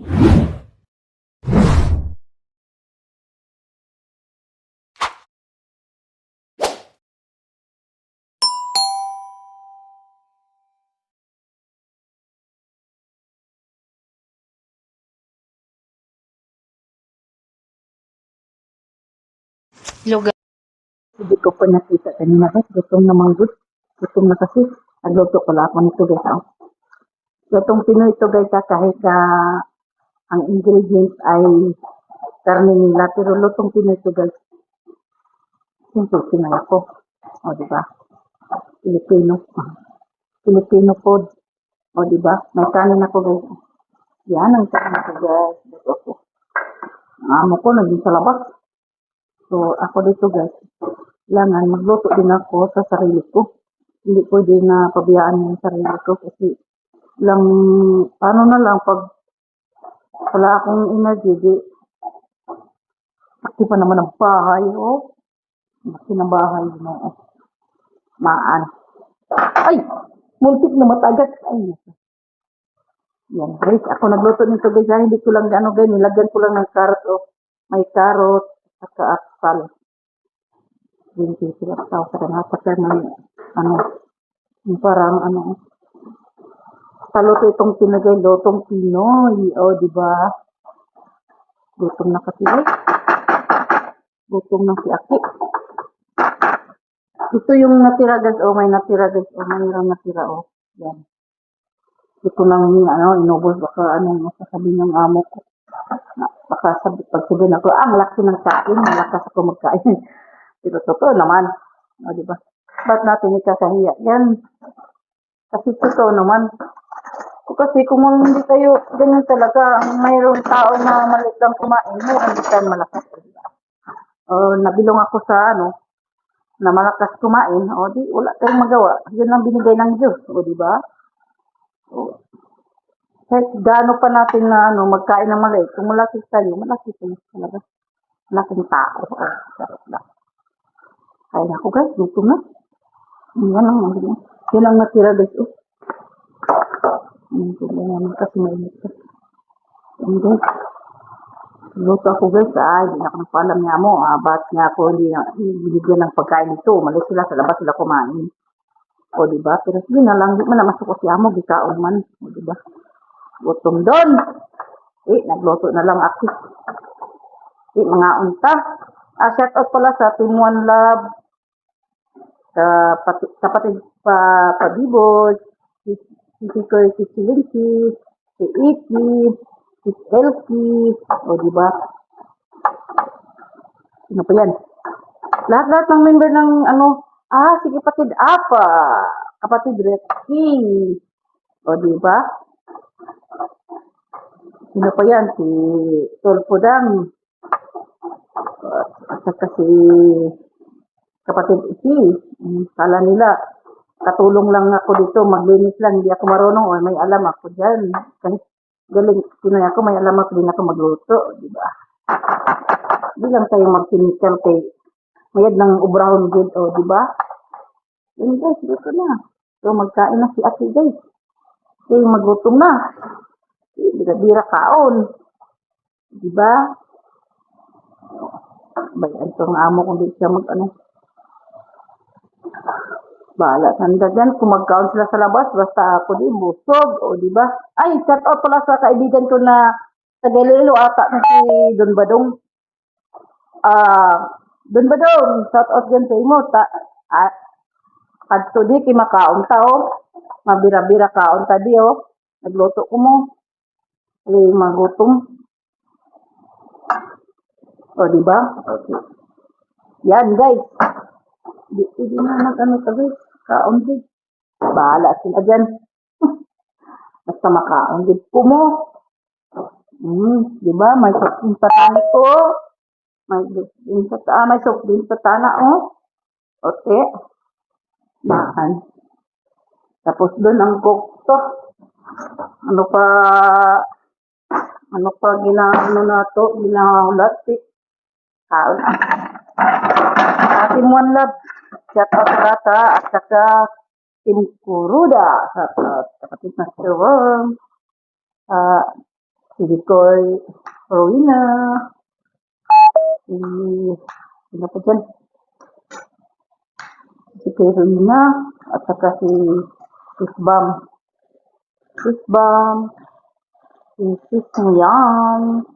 Lugar. Hindi ko pa nakita kanina guys. Gutom na manggod. Gutom na kasi. Nagluto ko lang ako nito guys. Lutong Pinoy ito guys ah, kahit ah, ang ingredients ay karne nila. Pero lutong Pinoy ito guys. Simple Pinoy ako. O di ba? Filipino. Filipino food. O di ba? May kanin ako guys. Yan ang kanin ko guys. Ko. Ang amo ko naging sa labas. So, ako dito guys, kailangan magluto din ako sa sarili ko. Hindi pwede na pabayaan yung sarili ko kasi lang, paano na lang pag wala akong energy, di, pati pa naman ang bahay, oh. Pati ng bahay, no. Maan. Ay! Muntik na matagat. Ay, yan guys, ako nagluto nito guys, ah, hindi ko lang ano guys, nilagyan ko lang ng carrot, oh. May carrot, saka asal. Hindi sila tao sa kanila. Saka may, ano, parang, ano, paluto itong pinagay, lutong Pinoy. O, di ba? Gutom na kasi. Gutom na si Aki. Ito yung natira, guys. O, may natira, guys. O, mayroong natira, o. Yan. Hindi ko nang, ano, inubos. Baka, ano, masasabi ng amo ko na baka sabi, pag sabihin ako, ah, ang laki ng kain, malakas ako magkain. Pero totoo naman. O, di ba? Ba't natin ikakahiya? Yan. Kasi totoo naman. O kasi kung hindi kayo ganyan talaga, ang mayroong tao na maliit lang kumain, mayroon hindi malakas. O, nabilong ako sa ano, na malakas kumain, o di, wala tayong magawa. Yun ang binigay ng Diyos, o di ba? O, kahit gaano pa natin na ano, magkain ng maliit, kung malaki tayo, malaki tayo talaga. Malaking tao. Oh, sarap lang. Kaya ako guys, gutom na. Yan lang, yan, yan ang natira guys. Oh. Yan, yan naman kasi mainit ka. Yan guys. Luto ako guys, ay, hindi na ako nagpaalam niya mo. Ah, ba't niya ako hindi binigyan ng pagkain ito. Malis sila sa labas sila kumain. O, di ba? Pero sige na lang, di man na masukot siya mo, gikaon man. O, di ba? Gutom doon. Eh, nagluto na lang ako. Eh, mga unta. Ah, shout out pala sa Team One Love. Kapatid pa Padibo, Koy, si Silinki, si Iki, si Elki, o di ba? Sino pa yan? Lahat-lahat ng member ng ano, ah, si kapatid Apa, kapatid Red King, o di ba? Sino pa yan? Si Tolpodang. At saka si kapatid. Um, Kala nila, katulong lang ako dito, maglinis lang, hindi ako marunong, o may alam ako dyan. Kahit galing, Pinoy ako, may alam ako din ako magluto, di ba? Hindi lang tayo magsinikal kay mayad ng ubrahon gid, o di ba? Yun guys, dito na. So magkain na si Ate guys. Kasi magutom na. Bira-bira kaon. Di ba? Bayan ang amo kung di siya mag ano. Bahala sanda dyan. Magkaon sila sa labas, basta ako di busog. O di ba? Ay, shout out pala sa kaibigan ko na sa Galilo ata na si Don Badong. Ah, Don Badong, shout out dyan sa imo. Ta, ah, kadto di kay makaon tao. Mabira-bira kaon ta di oh. Nagluto ko mo. Eh, magutom. O, di ba? Okay. Yan, guys. Di, di na nag-ano ka, guys. Kaon, guys. Bahala sila dyan. Basta makaon, guys. Kumo. Hmm, di ba? May soft drink patani ko. May soft drink patana, may soft drink patana, oh. Ote. Mahan. Tapos doon ang coke to. Ano pa, ano pa ginaano na to, ginahulat. Kaon. Ate One Love, shout out sa rata, at saka Tim Kuruda, shout out sa kapit na Sewang, uh, si Victory Rowena, si, sino po dyan? Si Perina, at saka si Sisbam. Sisbam, si Sis Nguyan,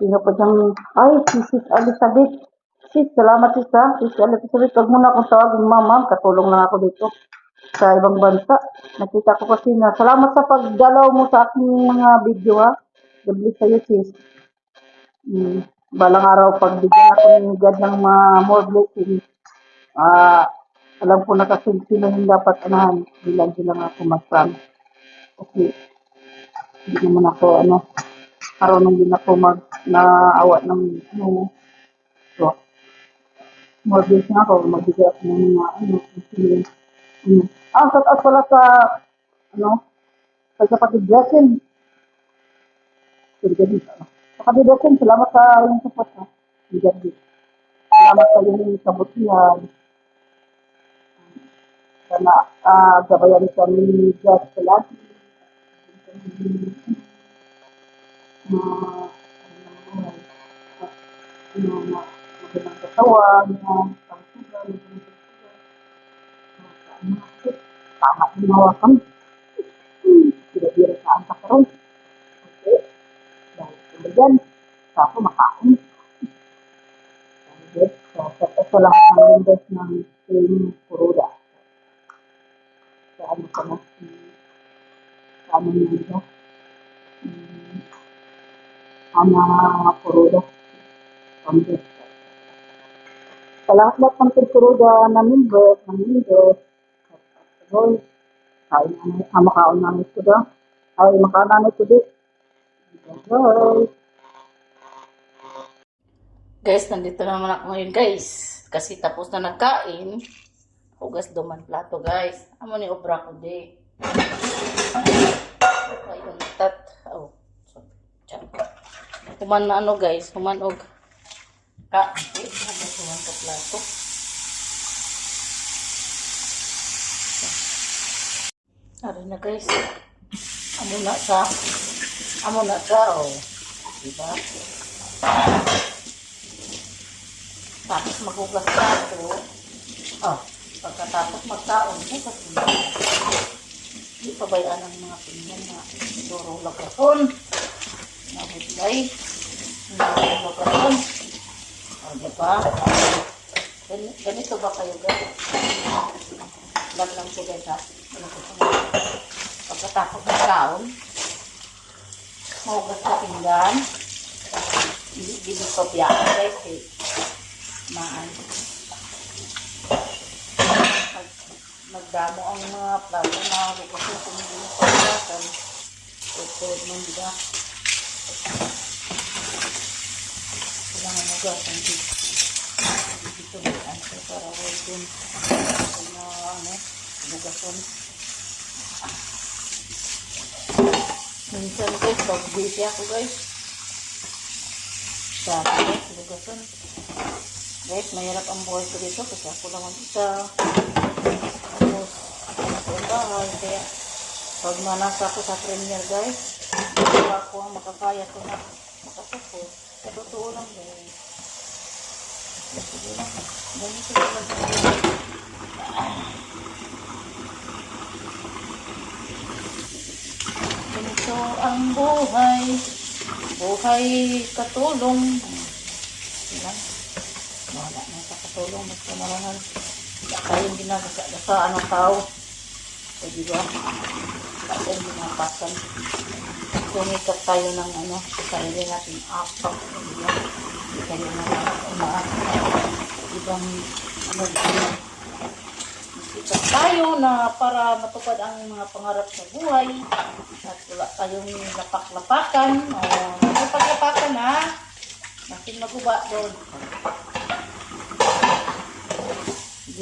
sino pa dyan? Ay, si Sis Elizabeth. Sis, salamat sis ha. Sis Elizabeth, huwag mo na akong tawagin mama, katulong lang ako dito sa ibang bansa. Nakita ko kasi na salamat sa pagdalaw mo sa aking mga video ha. God bless sa'yo sis. Hmm. Balang araw, pag bigyan ako ni God ng mga more blessings, ah, alam ko na kasi sino yung dapat anahan. Bilang lang ako mag-prank. Kasi, hindi naman ako, ano, marunong din ako mag, naawa ng, ano, more blessing ako, magbigay ako ng mga, ano, blessing. Hmm. Ah, shout out pala sa, ano, sa kapatid Blessing. Sige, sige. Sa kapatid Blessing, salamat sa iyong support ha. Sige. Salamat sa iyong kabutihan. Sana, ah, gabayan kami ni sa lahat. Ah, ano, ano, ano, magandang katawan, ah, pangsugan, magandang katawan. Tama yung hawakan. Bira-bira sa ang karon. Okay. Dahil sila dyan. Sa ako makain. Okay. So, sa ito lang ang members ng Team Kuruda. Sa ano ka na? Hmm, Sa ano nyo ito? Hmm, Ana Kuruda. Congress. Sa lahat-lahat ng Team Kuruda na members, ng Hoy, kain na ang makaon namin ko daw. Ay, makaon namin ko di. Hoy. Guys, nandito naman ako ngayon guys. Kasi tapos na nagkain. Hugas duman plato guys. Amo ni obra ko di. Ayun, tat. Oh, sorry. Human na ano guys. Human og ka. Eh, human human ka plato. Ano na guys. Amo na sa Amo na sa oh. Diba? Tapos magugas ka ito. Oh, pagkatapos magkaon, bukas mo. Hindi pa bayaan ang mga pinyan na siguro lagason. Nabudlay. Nabudlay lagason. O, di ba? Gan- Ganito ba kayo guys? Lang lang po guys ha. Pagkatapos magkaon, mahugas sa pinggan. Pa biyaan guys eh maan. Mag, magdamo ang mga plato na kasi kung hindi mo pagkakan, tutod mo diba? Kailangan mo gasan dito. Kung na ano, bugason. Minsan guys, pag busy ako guys, sabi guys, bugason. Guys, mahirap ang buhay ko dito kasi ako lang ang isa. Tapos, ako ang bahay. Kaya, pag manasa ako sa premier guys, wala ako ang makakaya ko na makasapos. Sa totoo lang guys. Ganito ang buhay. Buhay katulong. Sige lang wala na sa katulong. Mas kamarangan wala tayong ginagagasaan ng tao. O di ba? Wala tayong ginapasan kumikap tayo ng ano sarili natin. Apak o di ba hindi tayo na umaas ibang ano ano Sikap tayo na para matupad ang mga pangarap sa buhay at wala tayong lapak-lapakan. O napaglapakan ha? Natin maguba doon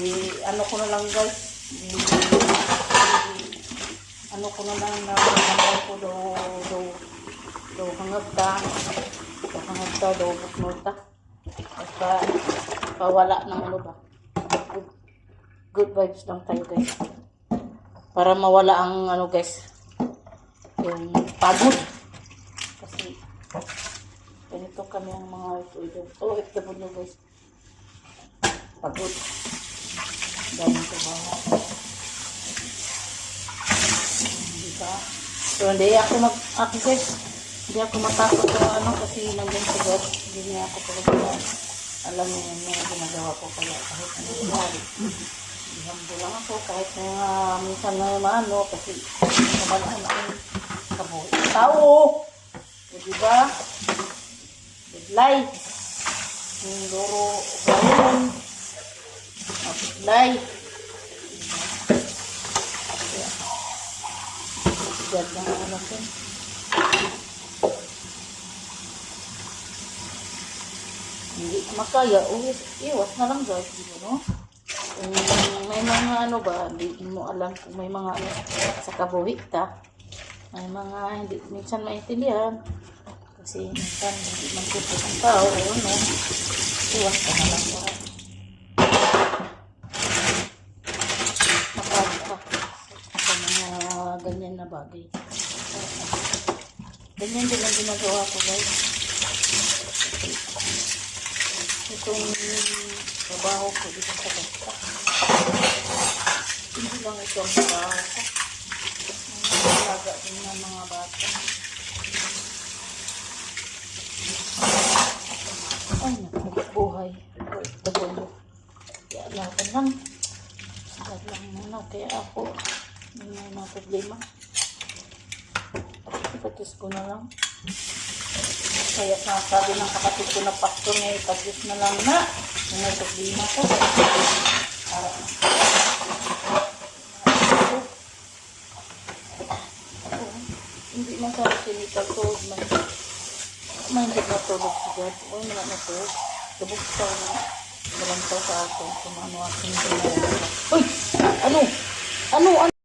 di ano ko na lang guys? Di, ano ko na lang na nanay ko do do do hangag ta do hangag ta do buknol ta basta pawala ng ano ba good, good vibes lang tayo guys para mawala ang ano guys yung pagod Ganito kami ang mga ito. Oh, FW guys. Pagod. Dahil sa bahay. Diba? So, hindi ako mag... Ako guys, hindi ako matakot sa ano kasi nandyan sa God. Hindi niya ako talaga alam niya yung mga ginagawa ko kaya kahit ano nangyari. Ihambo lang ako kahit mga minsan na maano kasi naman ako kabuhi. Tao! O, diba? Good life. Yung loro gayon. Apply. Diyan lang ang alam. Hindi makaya. Uwis, iwas na lang guys. Di ba, no? Kung may mga ano ba, hindi mo alam kung may mga ano sa kabuhi ka. May mga hindi minsan maintindihan. Kasi minsan hindi man kuto ang tao. Ano, iwas ka na lang. Mga ganyan na bagay. Ganyan din ang ginagawa ko guys. Itong trabaho ko dito sa kasta. Hindi lang ito ang trabaho ko. Ang alaga din ng mga bata. Ay, naku, buhay. Tagulo. Kaya laban lang. Sagad lang muna. Kaya ako, may mga problema. Ipatis ko na lang. Kaya sabi ng kapatid ko na pastor niya, ipatis na lang na. Kung may problema ko. Para Oo. Hindi man sa sinikal to. Man, minded na tulog si God. Uy, wala na to. Lubog sa na. Walang to sa akin. Kung ano aking ginagawa. Uy! Ano? Ano? Ano?